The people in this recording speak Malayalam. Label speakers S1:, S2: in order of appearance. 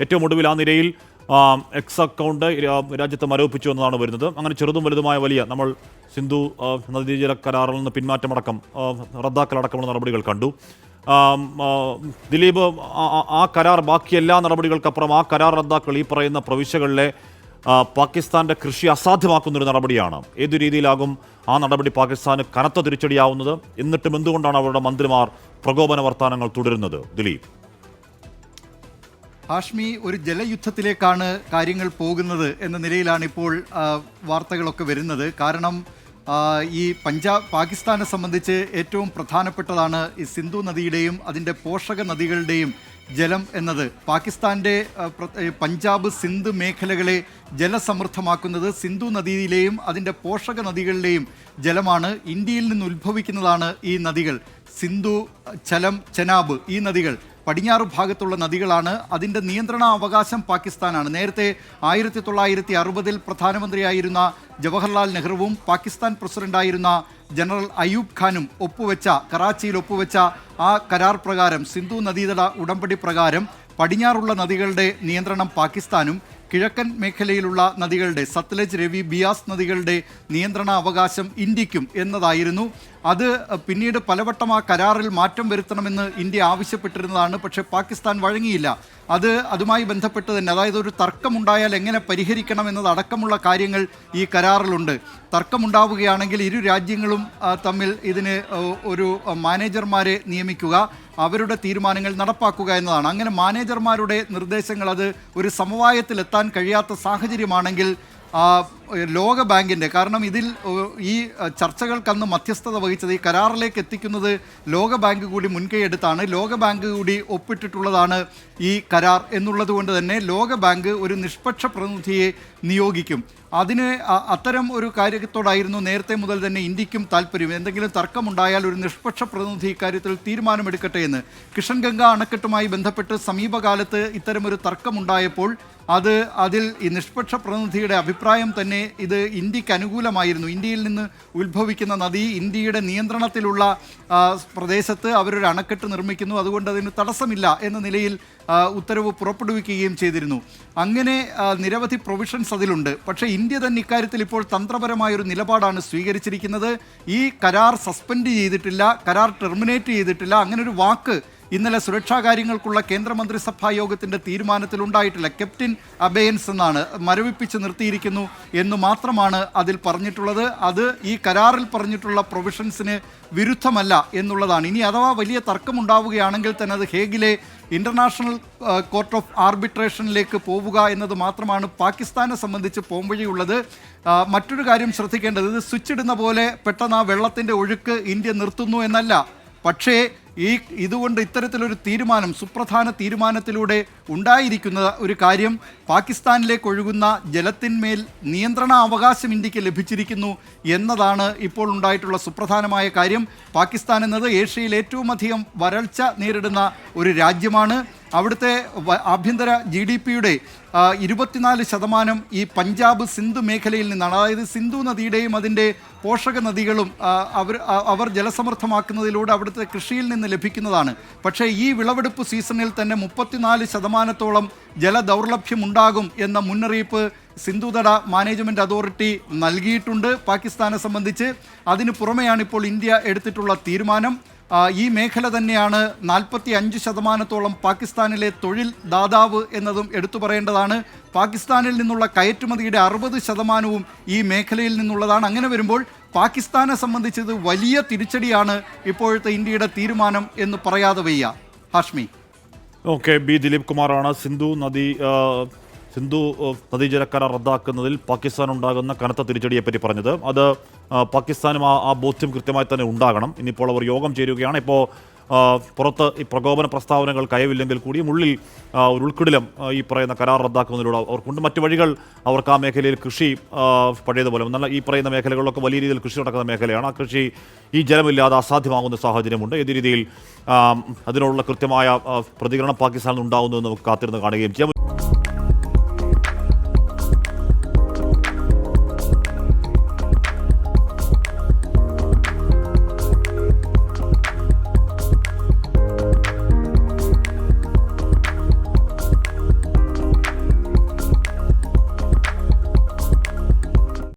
S1: ഏറ്റവും ഒടുവിൽ ആ നിരയിൽ എക്സ് അക്കൗണ്ട് രാജ്യത്ത് മരവിപ്പിച്ചു എന്നതാണ് വരുന്നത്. അങ്ങനെ ചെറുതും വലുതുമായ വലിയ നമ്മൾ സിന്ധു നദീജല കരാറിൽ നിന്ന് പിന്മാറ്റമടക്കം റദ്ദാക്കലടക്കമുള്ള നടപടികൾ കണ്ടു. ദിലീപ് ആ- കരാർ ബാക്കി എല്ലാ നടപടികൾക്കപ്പുറം ആ കരാർ റദ്ദാക്കൽ ഈ പറയുന്ന പ്രവിശ്യകളിലെ പാകിസ്ഥാന്റെ കൃഷി അസാധ്യമാക്കുന്ന ഒരു നടപടിയാണ്. ഏതു രീതിയിലാകും ആ നടപടി പാകിസ്ഥാന് കനത്ത തിരിച്ചടിയാവുന്നത്? എന്നിട്ടും എന്തുകൊണ്ടാണ് അവരുടെ മന്ത്രിമാർ പ്രകോപന വർത്തമാനങ്ങൾ തുടരുന്നത്? ദിലീപ്.
S2: ഹാഷ്മി ഒരു ജലയുദ്ധത്തിലേക്കാണ് കാര്യങ്ങൾ പോകുന്നത് എന്ന നിലയിലാണ് ഇപ്പോൾ വാർത്തകളൊക്കെ വരുന്നത്. കാരണം ഈ പഞ്ചാബ് പാകിസ്ഥാനെ സംബന്ധിച്ച് ഏറ്റവും പ്രധാനപ്പെട്ടതാണ് ഈ സിന്ധു നദിയുടെയും അതിന്റെ പോഷക നദികളുടെയും ജലം എന്നത്. പാകിസ്ഥാന്റെ പഞ്ചാബ് സിന്ധു മേഖലകളെ ജലസമൃദ്ധമാക്കുന്നത് സിന്ധു നദിയിലെയും അതിന്റെ പോഷക നദികളിലെയും ജലമാണ് ഇന്ത്യയിൽ നിന്ന് ഉത്ഭവിക്കുന്നതാണ് ഈ നദികൾ. സിന്ധു ചലം ചെനാബ് ഈ നദികൾ. പടിഞ്ഞാറ് ഭാഗത്തുള്ള നദികളാണ്. അതിന്റെ നിയന്ത്രണ അവകാശം പാകിസ്ഥാനാണ്. നേരത്തെ ആയിരത്തി തൊള്ളായിരത്തി അറുപതിൽ പ്രധാനമന്ത്രിയായിരുന്ന ജവഹർലാൽ നെഹ്റുവും പാകിസ്ഥാൻ പ്രസിഡന്റായിരുന്ന ജനറൽ അയൂബ് ഖാനും ഒപ്പുവെച്ച കറാച്ചിയിൽ ഒപ്പുവെച്ച ആ കരാർ പ്രകാരം സിന്ധു നദീതട ഉടമ്പടി പ്രകാരം പടിഞ്ഞാറുള്ള നദികളുടെ നിയന്ത്രണം പാകിസ്ഥാനും കിഴക്കൻ മേഖലയിലുള്ള നദികളുടെ സത്ലജ് രവി ബിയാസ് നദികളുടെ നിയന്ത്രണ അവകാശം ഇന്ത്യക്കും എന്നതായിരുന്നു. അത് പിന്നീട് പലവട്ടം ആ കരാറിൽ മാറ്റം വരുത്തണമെന്ന് ഇന്ത്യ ആവശ്യപ്പെട്ടിരുന്നതാണ് പക്ഷേ പാകിസ്ഥാൻ വഴങ്ങിയില്ല. അത് അതുമായി ബന്ധപ്പെട്ട് തന്നെ അതായത് ഒരു തർക്കമുണ്ടായാൽ എങ്ങനെ പരിഹരിക്കണം എന്നതടക്കമുള്ള കാര്യങ്ങൾ ഈ കരാറിലുണ്ട്. തർക്കമുണ്ടാവുകയാണെങ്കിൽ ഇരു രാജ്യങ്ങളും തമ്മിൽ ഇതിന് ഒരു മാനേജർമാരെ നിയമിക്കുക. അവരുടെ തീരുമാനങ്ങൾ നടപ്പാക്കുക എന്നതാണ്. അങ്ങനെ മാനേജർമാരുടെ നിർദ്ദേശങ്ങൾ അത് ഒരു സമവായത്തിലെത്താൻ കഴിയാത്ത സാഹചര്യമാണെങ്കിൽ ലോക ബാങ്കിന്റെ കാരണം ഇതിൽ ഈ ചർച്ചകൾക്കന്ന് മധ്യസ്ഥത വഹിച്ചത് ഈ കരാറിലേക്ക് എത്തിക്കുന്നത് ലോക ബാങ്ക് കൂടി മുൻകൈ എടുത്താണ്. ലോക ബാങ്ക് കൂടി ഒപ്പിട്ടിട്ടുള്ളതാണ് ഈ കരാർ എന്നുള്ളത് കൊണ്ട് തന്നെ ലോക ബാങ്ക് ഒരു നിഷ്പക്ഷ പ്രതിനിധിയെ നിയോഗിക്കും. അതിന് അത്തരം ഒരു കാര്യത്തോടായിരുന്നു നേരത്തെ മുതൽ തന്നെ ഇന്ത്യക്കും താല്പര്യം. എന്തെങ്കിലും തർക്കമുണ്ടായാൽ ഒരു നിഷ്പക്ഷ പ്രതിനിധി ഇക്കാര്യത്തിൽ തീരുമാനമെടുക്കട്ടെ എന്ന്. കിഷൻ ഗംഗ അണക്കെട്ടുമായി ബന്ധപ്പെട്ട് സമീപകാലത്ത് ഇത്തരമൊരു തർക്കമുണ്ടായപ്പോൾ അത് അതിൽ ഈ നിഷ്പക്ഷ പ്രതിനിധിയുടെ അഭിപ്രായം തന്നെ ഇത് ഇന്ത്യയ്ക്ക് അനുകൂലമായിരുന്നു. ഇന്ത്യയിൽ നിന്ന് ഉത്ഭവിക്കുന്ന നദി ഇന്ത്യയുടെ നിയന്ത്രണത്തിലുള്ള പ്രദേശത്ത് അവരൊരു അണക്കെട്ട് നിർമ്മിക്കുന്നു. അതുകൊണ്ട് അതിന് തടസ്സമില്ല എന്ന നിലയിൽ ഉത്തരവ് പുറപ്പെടുവിക്കുകയും ചെയ്തിരുന്നു. അങ്ങനെ നിരവധി പ്രൊവിഷൻസ് അതിലുണ്ട്. പക്ഷേ ഇന്ത്യ തന്നെ ഇക്കാര്യത്തിൽ ഇപ്പോൾ തന്ത്രപരമായൊരു നിലപാടാണ് സ്വീകരിച്ചിരിക്കുന്നത്. ഈ കരാർ സസ്പെൻഡ് ചെയ്തിട്ടില്ല കരാർ ടെർമിനേറ്റ് ചെയ്തിട്ടില്ല അങ്ങനെ ഒരു വാക്ക് ഇന്നലെ സുരക്ഷാ കാര്യങ്ങൾക്കുള്ള കേന്ദ്രമന്ത്രിസഭാ യോഗത്തിന്റെ തീരുമാനത്തിലുണ്ടായിട്ടില്ല. കെപ്റ്റിൻ അബയൻസ് എന്നാണ് മരവിപ്പിച്ച് നിർത്തിയിരിക്കുന്നു എന്ന് മാത്രമാണ് അതിൽ പറഞ്ഞിട്ടുള്ളത്. അത് ഈ കരാറിൽ പറഞ്ഞിട്ടുള്ള പ്രൊവിഷൻസിന് വിരുദ്ധമല്ല എന്നുള്ളതാണ്. ഇനി അഥവാ വലിയ തർക്കമുണ്ടാവുകയാണെങ്കിൽ തന്നെ അത് ഹേഗിലെ ഇന്റർനാഷണൽ കോർട്ട് ഓഫ് ആർബിട്രേഷനിലേക്ക് പോവുക എന്നത് മാത്രമാണ് പാകിസ്ഥാനെ സംബന്ധിച്ച് പോംവഴിയുള്ളത്. മറ്റൊരു കാര്യം ശ്രദ്ധിക്കേണ്ടത് ഇത് സ്വിച്ച് ഇടുന്ന പോലെ പെട്ടെന്ന് ആ വെള്ളത്തിന്റെ ഒഴുക്ക് ഇന്ത്യ നിർത്തുന്നു എന്നല്ല. പക്ഷേ ഈ ഇതുകൊണ്ട് ഇത്തരത്തിലൊരു തീരുമാനം സുപ്രധാന തീരുമാനത്തിലൂടെ ഉണ്ടായിരിക്കുന്ന ഒരു കാര്യം പാകിസ്ഥാനിലേക്ക് ഒഴുകുന്ന ജലത്തിന്മേൽ നിയന്ത്രണ അവകാശം ഇന്ത്യയ്ക്ക് ലഭിച്ചിരിക്കുന്നു എന്നതാണ് ഇപ്പോൾ ഉണ്ടായിട്ടുള്ള സുപ്രധാനമായ കാര്യം. പാകിസ്ഥാൻ എന്നത് ഏഷ്യയിൽ ഏറ്റവും അധികം വരൾച്ച നേരിടുന്ന ഒരു രാജ്യമാണ്. അവിടുത്തെ ആഭ്യന്തര ജി ഡി പിയുടെ ഇരുപത്തിനാല് ശതമാനം ഈ പഞ്ചാബ് സിന്ധു മേഖലയിൽ നിന്നാണ്. അതായത് സിന്ധു നദിയുടെയും അതിന്റെ പോഷക നദികളും അവർ അവർ ജലസമൃദ്ധമാക്കുന്നതിലൂടെ അവിടുത്തെ കൃഷിയിൽ നിന്ന് ലഭിക്കുന്നതാണ്. പക്ഷേ ഈ വിളവെടുപ്പ് സീസണിൽ തന്നെ മുപ്പത്തിനാല് ശതമാനത്തോളം ജലദൗർലഭ്യമുണ്ടാകും എന്ന മുന്നറിയിപ്പ് സിന്ധുതട മാനേജ്മെന്റ് അതോറിറ്റി നൽകിയിട്ടുണ്ട് പാകിസ്ഥാനെ സംബന്ധിച്ച്. അതിന് പുറമെയാണ് ഇപ്പോൾ ഇന്ത്യ എടുത്തിട്ടുള്ള തീരുമാനം. ഈ മേഖല തന്നെയാണ് നാൽപ്പത്തി അഞ്ച് ശതമാനത്തോളം പാകിസ്ഥാനിലെ തൊഴിൽ ദാതാവ് എന്നതും എടുത്തു പറയേണ്ടതാണ്. പാകിസ്ഥാനിൽ നിന്നുള്ള കയറ്റുമതിയുടെ അറുപത് ശതമാനവും ഈ മേഖലയിൽ നിന്നുള്ളതാണ്. അങ്ങനെ വരുമ്പോൾ പാകിസ്ഥാനെ സംബന്ധിച്ചത് വലിയ തിരിച്ചടിയാണ് ഇപ്പോഴത്തെ ഇന്ത്യയുടെ തീരുമാനം എന്ന് പറയാതെ വയ്യ. ഹാഷ്മി.
S1: ഓക്കെ ബി ദിലീപ് കുമാറാണ് സിന്ധു നദി സിന്ധു നദീജലക്കരാർ കരാർ റദ്ദാക്കുന്നതിൽ പാകിസ്ഥാൻ ഉണ്ടാകുന്ന കനത്ത തിരിച്ചടിയെപ്പറ്റി പറഞ്ഞത്. അത് പാകിസ്ഥാനും ആ ആ ബോധ്യം കൃത്യമായി തന്നെ ഉണ്ടാകണം. ഇനിയിപ്പോൾ അവർ യോഗം ചേരുകയാണ്. ഇപ്പോൾ പുറത്ത് ഈ പ്രകോപന പ്രസ്താവനകൾ കയവില്ലെങ്കിൽ കൂടിയും ഉള്ളിൽ ഒരു ഉൾക്കിടിലം ഈ പറയുന്ന കരാർ റദ്ദാക്കുന്നതിലൂടെ അവർക്കുണ്ട്. മറ്റു വഴികൾ അവർക്ക് ആ മേഖലയിൽ കൃഷി പഴയതുപോലെ നല്ല ഈ പറയുന്ന മേഖലകളിലൊക്കെ വലിയ രീതിയിൽ കൃഷി നടക്കുന്ന മേഖലയാണ്. ആ കൃഷി ഈ ജലമില്ലാതെ അസാധ്യമാകുന്ന സാഹചര്യമുണ്ട്. ഏത് രീതിയിൽ അതിനുള്ള കൃത്യമായ പ്രതികരണം പാകിസ്ഥാനിൽ ഉണ്ടാകുന്നു എന്ന് നമുക്ക് കാത്തിരുന്ന് കാണുകയും ചെയ്യാം.